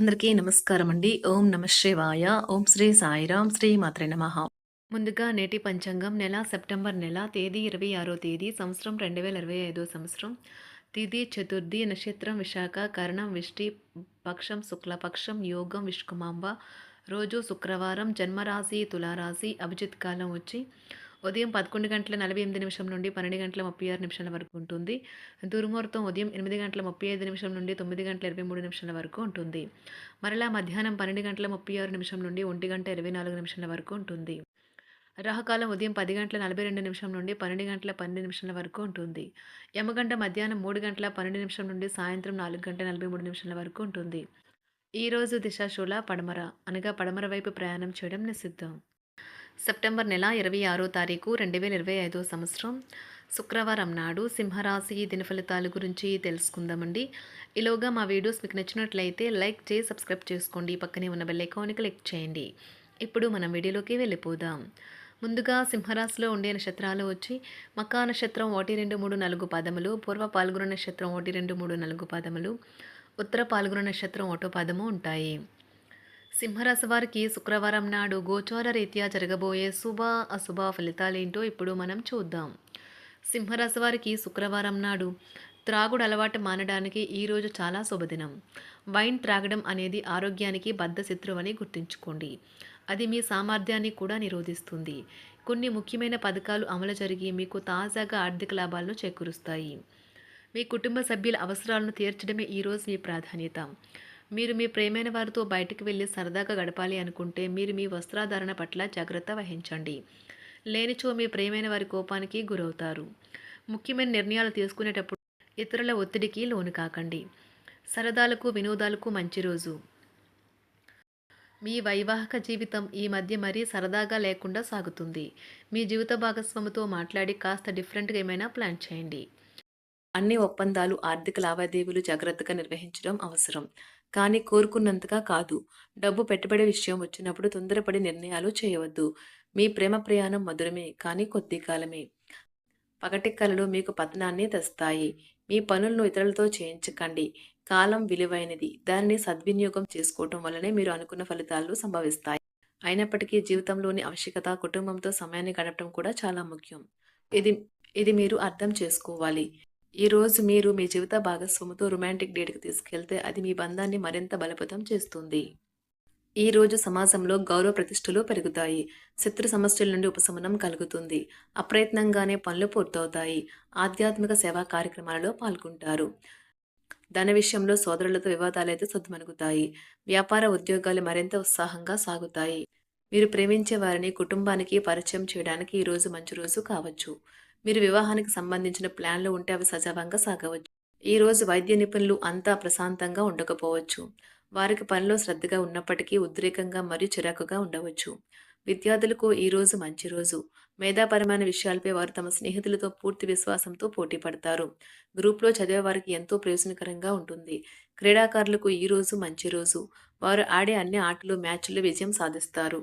అందరికీ నమస్కారం అండి ఓం నమ శివాయ. ఓం శ్రీ సాయిరాం శ్రీ మాత్రే నమ. ముందుగా నేటి పంచాంగం నెల సెప్టెంబర్ నెల తేదీ ఇరవై ఆరో తేదీ సంవత్సరం రెండు వేల ఇరవై ఐదో సంవత్సరం. తిథి చతుర్థి నక్షత్రం విశాఖ కరణం విష్టి పక్షం శుక్లపక్షం యోగం విష్కుమాంబ. రోజు శుక్రవారం జన్మరాశి తులారాశి అభిజిత్ కాలం వచ్చి ఉదయం పదకొండు గంటల నలభై ఎనిమిది నిమిషం నుండి పన్నెండు గంటల ముప్పై ఆరు నిమిషాల వరకు ఉంటుంది. దుర్ముహూర్తం ఉదయం ఎనిమిది గంటల ముప్పై ఐదు నిమిషం నుండి తొమ్మిది గంటల ఇరవై మూడు నిమిషాల వరకు ఉంటుంది. మరలా మధ్యాహ్నం పన్నెండు గంటల ముప్పై ఆరు నిమిషం నుండి ఒంటి గంట ఇరవై నాలుగు నిమిషాల వరకు ఉంటుంది. రాహకాలం ఉదయం పది గంటల నలభై రెండు నిమిషం నుండి పన్నెండు గంటల పన్నెండు నిమిషాల వరకు ఉంటుంది. యమగంట మధ్యాహ్నం మూడు గంటల పన్నెండు నిమిషం నుండి సాయంత్రం నాలుగు గంటల నలభై మూడు నిమిషాల వరకు ఉంటుంది. ఈరోజు దిశాశూల పడమర అనగా పడమర వైపు ప్రయాణం చేయడం నిషిద్ధం. సెప్టెంబర్ నెల ఇరవై ఆరో తారీఖు రెండు వేల ఇరవై ఐదో సంవత్సరం. శుక్రవారం నాడు సింహరాశి దిన ఫలితాల గురించి తెలుసుకుందామండి. ఈలోగా మా వీడియోస్ మీకు నచ్చినట్లయితే లైక్ చేసి సబ్స్క్రైబ్ చేసుకోండి. పక్కనే ఉన్న బెల్లైకాన్ని క్లిక్ చేయండి. ఇప్పుడు మనం వీడియోలోకి వెళ్ళిపోదాం. ముందుగా సింహరాశిలో ఉండే నక్షత్రాలు వచ్చి మకా నక్షత్రం ఒకటి రెండు మూడు నాలుగు పదములు పూర్వ పాల్గొన నక్షత్రం ఒకటి రెండు మూడు నాలుగు పదములు ఉత్తర పాల్గొన నక్షత్రం ఒకటో పదము ఉంటాయి. సింహరాశి వారికి శుక్రవారం నాడు గోచార రీత్యా జరగబోయే శుభ అశుభ ఫలితాలేంటో ఇప్పుడు మనం చూద్దాం. సింహరాశి వారికి శుక్రవారం నాడు త్రాగుడు అలవాటు మానడానికి ఈరోజు చాలా శుభదినం. వైన్ త్రాగడం అనేది ఆరోగ్యానికి బద్ధశత్రువు అని గుర్తుంచుకోండి. అది మీ సామర్థ్యాన్ని కూడా నిరోధిస్తుంది. కొన్ని ముఖ్యమైన పథకాలు అమలు జరిగి మీకు తాజాగా ఆర్థిక లాభాలను చేకూరుస్తాయి. మీ కుటుంబ సభ్యుల అవసరాలను తీర్చడమే ఈరోజు మీ ప్రాధాన్యత. మీరు మీ ప్రేమైన వారితో బయటకు వెళ్ళి సరదాగా గడపాలి అనుకుంటే మీరు మీ వస్త్రాధారణ పట్ల జాగ్రత్త వహించండి. లేనిచో మీ ప్రేమైన వారి కోపానికి గురవుతారు. ముఖ్యమైన నిర్ణయాలు తీసుకునేటప్పుడు ఇతరుల ఒత్తిడికి లోను కాకండి. సరదాలకు వినోదాలకు మంచి రోజు. మీ వైవాహిక జీవితం ఈ మధ్య మరీ సరదాగా లేకుండా సాగుతుంది. మీ జీవిత భాగస్వామితో మాట్లాడి కాస్త డిఫరెంట్గా ఏమైనా ప్లాన్ చేయండి. అన్ని ఒప్పందాలు ఆర్థిక లావాదేవీలు జాగ్రత్తగా నిర్వహించడం అవసరం. కానీ కోరుకున్నంతగా కాదు. డబ్బు పెట్టుబడి విషయం వచ్చినప్పుడు తొందరపడి నిర్ణయాలు చేయవద్దు. మీ ప్రేమ ప్రయాణం మధురమే కానీ కొద్ది కాలమే. పగటి కళలు మీకు పతనాన్ని తెస్తాయి. మీ పనులను ఇతరులతో చేయించకండి. కాలం విలువైనది. దానిని సద్వినియోగం చేసుకోవటం వల్లనే మీరు అనుకున్న ఫలితాలు సంభవిస్తాయి. అయినప్పటికీ జీవితంలోని ఆవశ్యకత కుటుంబంతో సమయాన్ని గడపడం కూడా చాలా ముఖ్యం. ఇది ఇది మీరు అర్థం చేసుకోవాలి. ఈరోజు మీరు మీ జీవిత భాగస్వామితో రొమాంటిక్ డేట్కి తీసుకెళ్తే అది మీ బంధాన్ని మరింత బలపతం చేస్తుంది. ఈ రోజు సమాజంలో గౌరవ ప్రతిష్టలు పెరుగుతాయి. శత్రు సమస్యల నుండి ఉపశమనం కలుగుతుంది. అప్రయత్నంగానే పనులు పూర్తవుతాయి. ఆధ్యాత్మిక సేవా కార్యక్రమాలలో పాల్గొంటారు. ధన విషయంలో సోదరులతో వివాదాలైతే సద్దుమణుగుతాయి. వ్యాపార ఉద్యోగాలు మరింత ఉత్సాహంగా సాగుతాయి. మీరు ప్రేమించే వారిని కుటుంబానికి పరిచయం చేయడానికి ఈరోజు మంచి రోజు కావచ్చు. మీరు వివాహానికి సంబంధించిన ప్లాన్లు ఉంటే అవి సజావంగా సాగవచ్చు. ఈ రోజు వైద్య నిపుణులు అంతా ప్రశాంతంగా ఉండకపోవచ్చు. వారికి పనిలో శ్రద్ధగా ఉన్నప్పటికీ ఉద్రేకంగా మరియు చిరాకుగా ఉండవచ్చు. విద్యార్థులకు ఈ రోజు మంచి రోజు. మేధాపరమైన విషయాలపై వారు తమ స్నేహితులతో పూర్తి విశ్వాసంతో పోటీ పడతారు. గ్రూప్లో చదివే వారికి ఎంతో ప్రయోజనకరంగా ఉంటుంది. క్రీడాకారులకు ఈ రోజు మంచి రోజు. వారు ఆడే అన్ని ఆటలు మ్యాచ్లు విజయం సాధిస్తారు.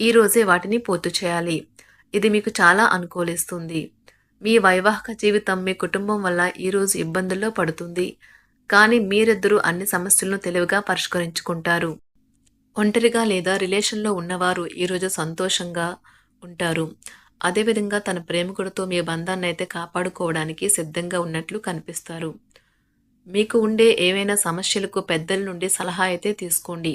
ఈరోజే వాటిని పూర్తి చేయాలి. ఇది మీకు చాలా అనుకూలిస్తుంది. మీ వైవాహిక జీవితం మీ కుటుంబం వల్ల ఈరోజు ఇబ్బందుల్లో పడుతుంది. కానీ మీరిద్దరూ అన్ని సమస్యలను తెలివిగా పరిష్కరించుకుంటారు. ఒంటరిగా లేదా రిలేషన్లో ఉన్నవారు ఈరోజు సంతోషంగా ఉంటారు. అదేవిధంగా తన ప్రేమికుడితో మీ బంధాన్ని అయితే కాపాడుకోవడానికి సిద్ధంగా ఉన్నట్లు కనిపిస్తారు. మీకు ఉండే ఏవైనా సమస్యలకు పెద్దల నుండి సలహా అయితే తీసుకోండి.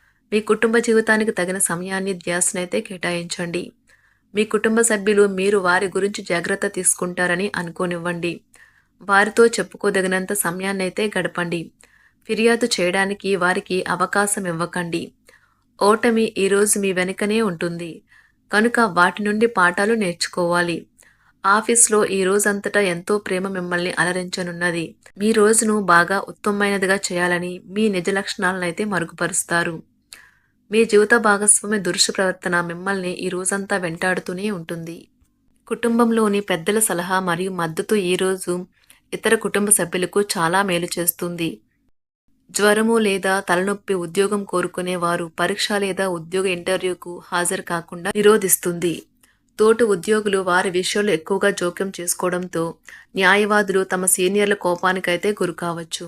మీ కుటుంబ జీవితానికి తగిన సమయాన్ని ధ్యాసనైతే కేటాయించండి. మీ కుటుంబ సభ్యులు మీరు వారి గురించి జాగ్రత్త తీసుకుంటారని అనుకోనివ్వండి. వారితో చెప్పుకోదగినంత సమయాన్నైతే గడపండి. ఫిర్యాదు చేయడానికి వారికి అవకాశం ఇవ్వకండి. ఓటమి ఈరోజు మీ వెనుకనే ఉంటుంది. కనుక వాటి నుండి పాఠాలు నేర్చుకోవాలి. ఆఫీస్లో ఈ రోజంతటా ఎంతో ప్రేమ మిమ్మల్ని అలరించనున్నది. మీ రోజును బాగా ఉత్తమమైనదిగా చేయాలని మీ నిజ లక్షణాలను అయితే మరుగుపరుస్తారు. మీ జీవిత భాగస్వామి దురుసు ప్రవర్తన మిమ్మల్ని ఈ రోజంతా వెంటాడుతూనే ఉంటుంది. కుటుంబంలోని పెద్దల సలహా మరియు మద్దతు ఈరోజు ఇతర కుటుంబ సభ్యులకు చాలా మేలు చేస్తుంది. జ్వరము లేదా తలనొప్పి ఉద్యోగం కోరుకునే వారు పరీక్ష లేదా ఉద్యోగ ఇంటర్వ్యూకు హాజరు కాకుండా నిరోధిస్తుంది. తోటి ఉద్యోగులు వారి విషయంలో ఎక్కువగా జోక్యం చేసుకోవడంతో న్యాయవాదులు తమ సీనియర్ల కోపానికైతే గురి కావచ్చు.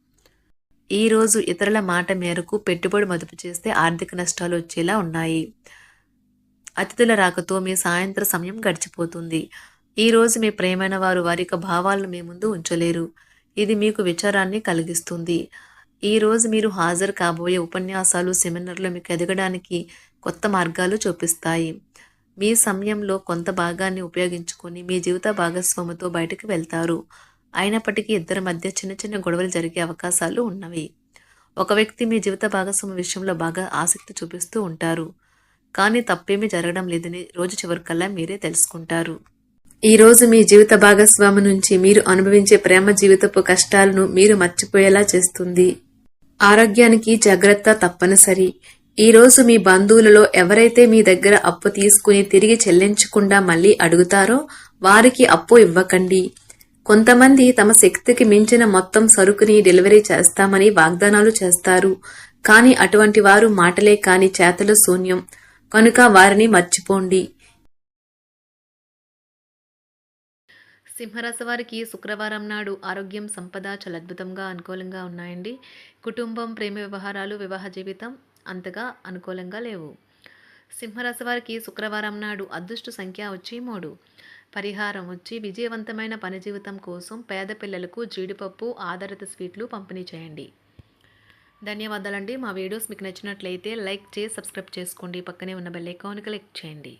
ఈ రోజు ఇతరుల మాట మేరకు పెట్టుబడి మదుపు చేస్తే ఆర్థిక నష్టాలు వచ్చేలా ఉన్నాయి. అతిథుల రాకతో మీ సాయంత్ర సమయం గడిచిపోతుంది. ఈరోజు మీ ప్రేమైన వారు వారి యొక్క భావాలను మీ ముందు ఉంచలేరు. ఇది మీకు విచారాన్ని కలిగిస్తుంది. ఈ రోజు మీరు హాజరు కాబోయే ఉపన్యాసాలు సెమినార్లు మీకు ఎదగడానికి కొత్త మార్గాలు చూపిస్తాయి. మీ సమయంలో కొంత భాగాన్ని ఉపయోగించుకొని మీ జీవిత భాగస్వామితో బయటకు వెళ్తారు. అయినప్పటికీ ఇద్దరి మధ్య చిన్న చిన్న గొడవలు జరిగే అవకాశాలు ఉన్నవి. ఒక వ్యక్తి మీ జీవిత భాగస్వామి విషయంలో బాగా ఆసక్తి చూపిస్తూ ఉంటారు. కానీ తప్పేమీ జరగడం లేదని రోజు చివరికల్లా మీరే తెలుసుకుంటారు. ఈ రోజు మీ జీవిత భాగస్వామి నుంచి మీరు అనుభవించే ప్రేమ జీవితపు కష్టాలను మీరు మర్చిపోయేలా చేస్తుంది. ఆరోగ్యానికి జాగ్రత్త తప్పనిసరి. ఈ రోజు మీ బంధువులలో ఎవరైతే మీ దగ్గర అప్పు తీసుకుని తిరిగి చెల్లించకుండా మళ్ళీ అడుగుతారో వారికి అప్పు ఇవ్వకండి. కొంతమంది తమ శక్తికి మించిన మొత్తం సరుకుని డెలివరీ చేస్తామని వాగ్దానాలు చేస్తారు. కానీ అటువంటి వారు మాటలే కాని చేతలు శూన్యం. కనుక వారిని మర్చిపోండి. సింహరాశి వారికి శుక్రవారం నాడు ఆరోగ్యం సంపద చాలా అద్భుతంగా అనుకూలంగా ఉన్నాయండి. కుటుంబం ప్రేమ వ్యవహారాలు వివాహ జీవితం అంతగా అనుకూలంగా లేవు. సింహరాశి వారికి శుక్రవారం నాడు అదృష్ట సంఖ్య వచ్చి మూడు. పరిహారం వచ్చి విజయవంతమైన పని జీవితం కోసం పేద పిల్లలకు జీడిపప్పు ఆధారిత స్వీట్లు పంపిణీ చేయండి. ధన్యవాదాలండి. మా వీడియోస్ మీకు నచ్చినట్లయితే లైక్ చేసి సబ్స్క్రైబ్ చేసుకోండి. పక్కనే ఉన్న బెల్ ఐకాన్ క్లిక్ చేయండి.